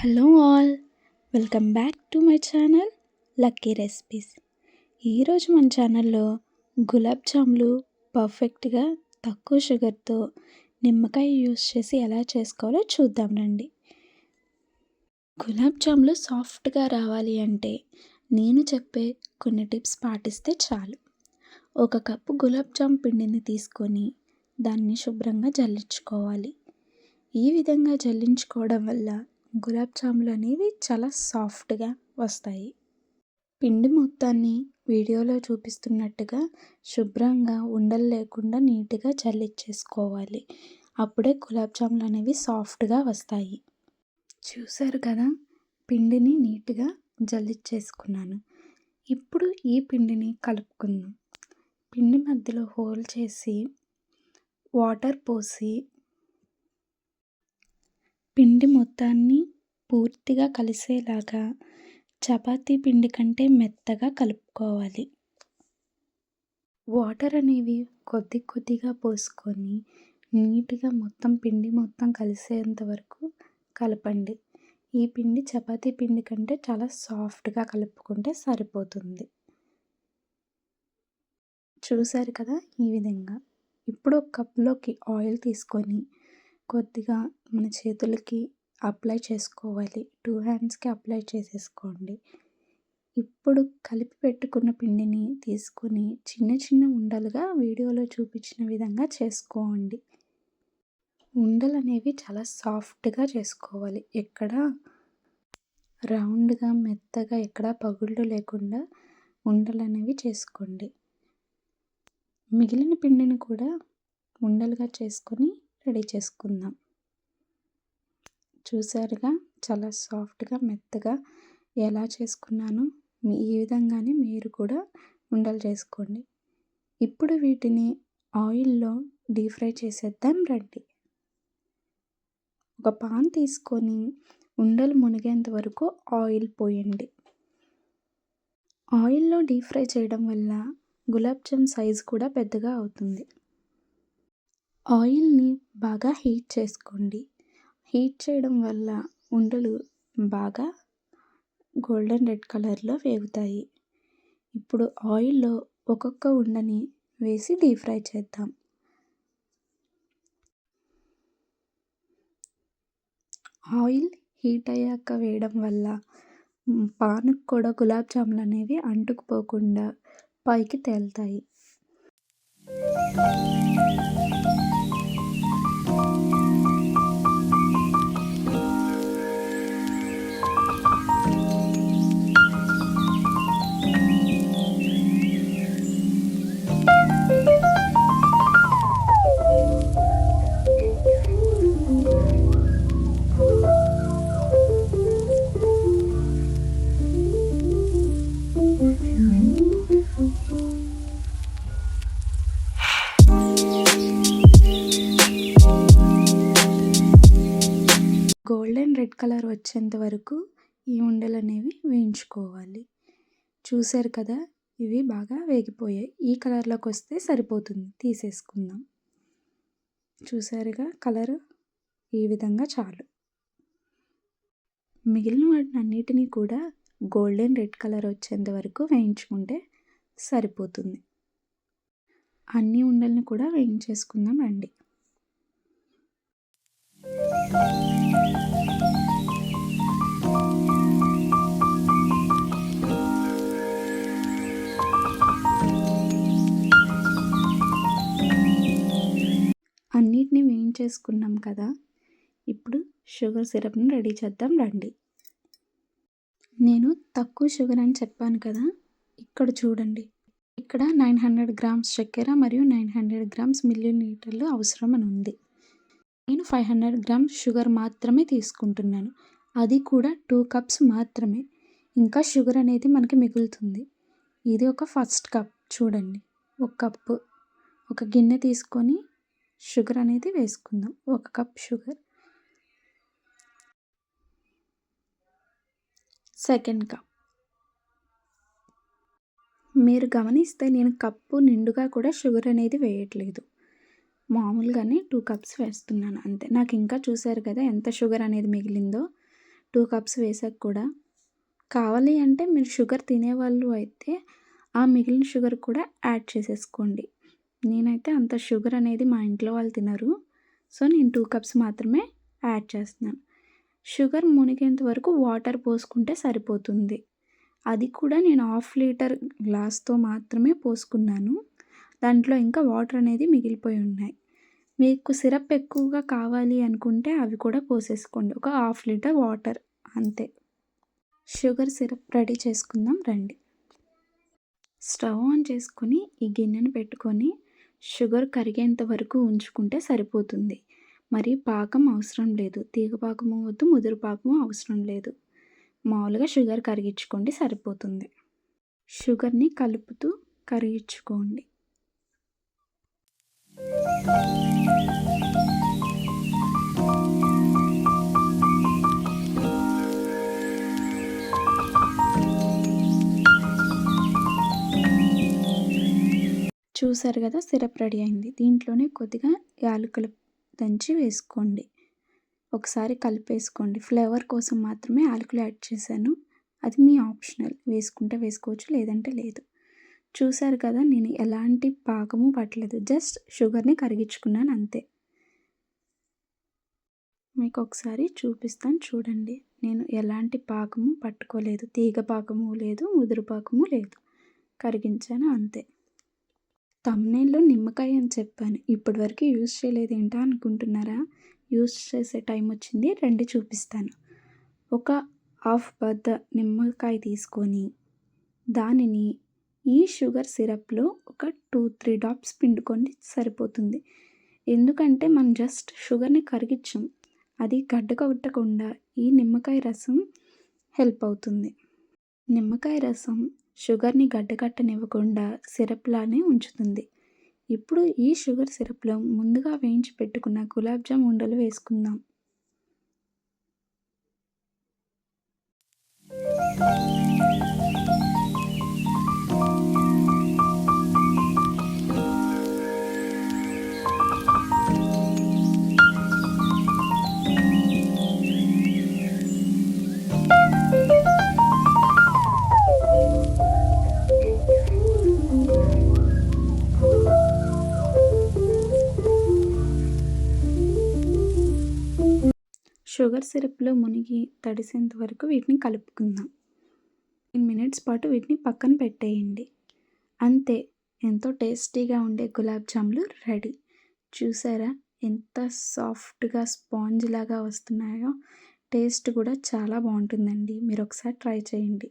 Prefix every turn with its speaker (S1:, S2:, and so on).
S1: Hello all welcome back to my channel lucky recipes. ఈరోజు మన ఛానల్లో గులాబ్ జాములు పర్ఫెక్ట్గా తక్కువ షుగర్తో నిమ్మకాయ యూస్ చేసి ఎలా చేసుకోవాలో చూద్దాం రండి. గులాబ్ జాములు సాఫ్ట్గా రావాలి అంటే నేను చెప్పే కొన్ని టిప్స్ పాటిస్తే చాలు. ఒక కప్పు గులాబ్ జామ్ పిండిని తీసుకొని దాన్ని శుభ్రంగా జల్లించుకోవాలి. ఈ విధంగా జల్లించుకోవడం వల్ల గులాబ్ జాములు అనేవి చాలా సాఫ్ట్గా వస్తాయి. పిండి మొత్తాన్ని వీడియోలో చూపిస్తున్నట్టుగా శుభ్రంగా ఉండలు లేకుండా నీట్గా చల్లిచ్చేసుకోవాలి. అప్పుడే గులాబ్ జాములు అనేవి సాఫ్ట్గా వస్తాయి. చూసారు కదా? పిండిని నీట్గా జల్లిచ్చేసుకున్నాను. ఇప్పుడు ఈ పిండిని కలుపుకుందాం. పిండి మధ్యలో హోల్ చేసి వాటర్ పోసి పిండి మొత్తాన్ని పూర్తిగా కలిసేలాగా చపాతీ పిండి కంటే మెత్తగా కలుపుకోవాలి. వాటర్ అనేవి కొద్ది కొద్దిగా పోసుకొని నీట్గా మొత్తం పిండి మొత్తం కలిసేంత వరకు కలపండి. ఈ పిండి చపాతీ పిండి కంటే చాలా సాఫ్ట్గా కలుపుకుంటే సరిపోతుంది. చూశారు కదా ఈ విధంగా? ఇప్పుడు ఒక కప్లోకి ఆయిల్ తీసుకొని కొద్దిగా మన చేతులకి అప్లై చేసుకోవాలి. టూ హ్యాండ్స్కి అప్లై చేసేసుకోండి. ఇప్పుడు కలిపి పెట్టుకున్న పిండిని తీసుకొని చిన్న చిన్న ఉండలుగా వీడియోలో చూపించిన విధంగా చేసుకోండి. ఉండలు అనేవి చాలా సాఫ్ట్గా చేసుకోవాలి. ఎక్కడ రౌండ్గా మెత్తగా ఎక్కడ పగుళ్ళు లేకుండా ఉండలు అనేవి చేసుకోండి. మిగిలిన పిండిని కూడా ఉండలుగా చేసుకొని రెడీ చేసుకుందాం. చూసారుగా? చాలా సాఫ్ట్గా మెత్తగా ఎలా చేసుకున్నానో మీ ఈ విధంగానే మీరు కూడా ఉండలు చేసుకోండి. ఇప్పుడు వీటిని ఆయిల్లో డీప్ ఫ్రై చేసేద్దాం. రండి. ఒక పాన్ తీసుకొని ఉండలు మునిగేంత వరకు ఆయిల్ పోయండి. ఆయిల్లో డీప్ ఫ్రై చేయడం వల్ల గులాబ్ జామ్ కూడా పెద్దగా అవుతుంది. ఆయిల్ని బాగా హీట్ చేసుకోండి. హీట్ చేయడం వల్ల ఉండలు బాగా గోల్డెన్ రెడ్ కలర్లో వేగుతాయి. ఇప్పుడు ఆయిల్లో ఒక్కొక్క ఉండని వేసి డీప్ ఫ్రై చేద్దాం. ఆయిల్ హీట్ అయ్యాక వేయడం వల్ల పానుకు కూడా గులాబ్ జాములు అనేవి అంటుకుపోకుండా పైకి తేలుతాయి. వచ్చేంత వరకు ఈ ఉండలు అనేవి వేయించుకోవాలి. చూసారు కదా ఇవి బాగా వేగిపోయాయి. ఈ కలర్లోకి వస్తే సరిపోతుంది. తీసేసుకుందాం. చూసారుగా కలర్ ఈ విధంగా చాలు. మిగిలిన వాటిని అన్నిటినీ కూడా గోల్డెన్ రెడ్ కలర్ వచ్చేంత వరకు వేయించుకుంటే సరిపోతుంది. అన్ని ఉండల్ని కూడా వేయించేసుకుందాం రండి చేసుకున్నాం కదా. ఇప్పుడు షుగర్ సిరప్ని రెడీ చేద్దాం రండి. నేను తక్కువ షుగర్ అని చెప్పాను కదా. ఇక్కడ చూడండి. ఇక్కడ నైన్ హండ్రెడ్ గ్రామ్స్ చక్కెర మరియు నైన్ హండ్రెడ్ గ్రామ్స్ మిల్లీ లీటర్లు అవసరం అని ఉంది. నేను ఫైవ్ హండ్రెడ్ గ్రామ్స్ షుగర్ మాత్రమే తీసుకుంటున్నాను. అది కూడా టూ కప్స్ మాత్రమే. ఇంకా షుగర్ అనేది మనకి మిగులుతుంది. ఇది ఒక ఫస్ట్ కప్ చూడండి. ఒక కప్పు. ఒక గిన్నె తీసుకొని షుగర్ అనేది వేసుకుందాం. ఒక కప్ షుగర్. Second cup. మీరు గమనిస్తే నేను కప్పు నిండుగా కూడా షుగర్ అనేది వేయట్లేదు. మామూలుగానే టూ కప్స్ వేస్తున్నాను అంతే. నాకు ఇంకా చూసారు కదా ఎంత షుగర్ అనేది మిగిలిందో. టూ కప్స్ వేసాక కూడా. కావాలి అంటే మీరు షుగర్ తినేవాళ్ళు అయితే ఆ మిగిలిన షుగర్ కూడా యాడ్ చేసేసుకోండి. నేనైతే అంత షుగర్ అనేది మా ఇంట్లో వాళ్ళు తినరు. సో నేను టూ కప్స్ మాత్రమే యాడ్ చేస్తున్నాను. షుగర్ మునిగేంత వరకు వాటర్ పోసుకుంటే సరిపోతుంది. అది కూడా నేను హాఫ్ లీటర్ గ్లాస్తో మాత్రమే పోసుకున్నాను. దాంట్లో ఇంకా వాటర్ అనేది మిగిలిపోయి ఉన్నాయి. మీకు సిరప్ ఎక్కువగా కావాలి అనుకుంటే అవి కూడా పోసేసుకోండి. ఒక హాఫ్ లీటర్ వాటర్ అంతే. షుగర్ సిరప్ రెడీ చేసుకుందాం రండి. స్టవ్ ఆన్ చేసుకొని ఈ గిన్నెను పెట్టుకొని షుగర్ కరిగేంత వరకు ఉంచుకుంటే సరిపోతుంది. మరి పాకం అవసరం లేదు. తీగ పాకము వద్దు ముదురు పాకము అవసరం లేదు. మామూలుగా షుగర్ కరిగించుకోండి సరిపోతుంది. షుగర్ని కలుపుతూ కరిగించుకోండి. చూసారు కదా సిరప్ రెడీ అయింది. దీంట్లోనే కొద్దిగా యాలకులు దంచి వేసుకోండి. ఒకసారి కలిపేసుకోండి. ఫ్లేవర్ కోసం మాత్రమే యాలకులు యాడ్ చేశాను. అది మీ ఆప్షనల్. వేసుకుంటే వేసుకోవచ్చు లేదంటే లేదు. చూసారు కదా నేను ఎలాంటి పాకము పట్టలేదు. జస్ట్ షుగర్ని కరిగించుకున్నాను అంతే. మీకు ఒకసారి చూపిస్తాను చూడండి. నేను ఎలాంటి పాకము పట్టుకోలేదు. తీగ పాకము లేదు ముదురు పాకము లేదు. కరిగించాను అంతే. తమ్నేల్లో నిమ్మకాయ అని చెప్పాను. ఇప్పటివరకు యూజ్ చేయలేదు ఏంటా అనుకుంటున్నారా? యూజ్ చేసే టైం వచ్చింది. రండి చూపిస్తాను. ఒక హాఫ్ బద్ద నిమ్మకాయ తీసుకొని దానిని ఈ షుగర్ సిరప్లో ఒక టూ త్రీ డ్రాప్స్ పిండుకొని సరిపోతుంది. ఎందుకంటే మనం జస్ట్ షుగర్ని కరిగించాం. అది గడ్డ కొట్టకుండా ఈ నిమ్మకాయ రసం హెల్ప్ అవుతుంది. నిమ్మకాయ రసం షుగర్ని గడ్డకట్టనివ్వకుండా సిరప్లానే ఉంచుతుంది. ఇప్పుడు ఈ షుగర్ సిరప్లో ముందుగా వేయించి పెట్టుకున్న గులాబ్ జామ్ ఉండలు వేసుకుందాం. షుగర్ సిరప్లో మునిగి తడిసేంత వరకు వీటిని కలుపుకుందాం. టెన్ మినిట్స్ పాటు వీటిని పక్కన పెట్టేయండి. అంతే ఎంతో టేస్టీగా ఉండే గులాబ్ జాములు రెడీ. చూసారా? ఎంత సాఫ్ట్గా స్పాంజ్ లాగా వస్తున్నాయో. టేస్ట్ కూడా చాలా బాగుంటుందండి. మీరు ఒకసారి ట్రై చేయండి.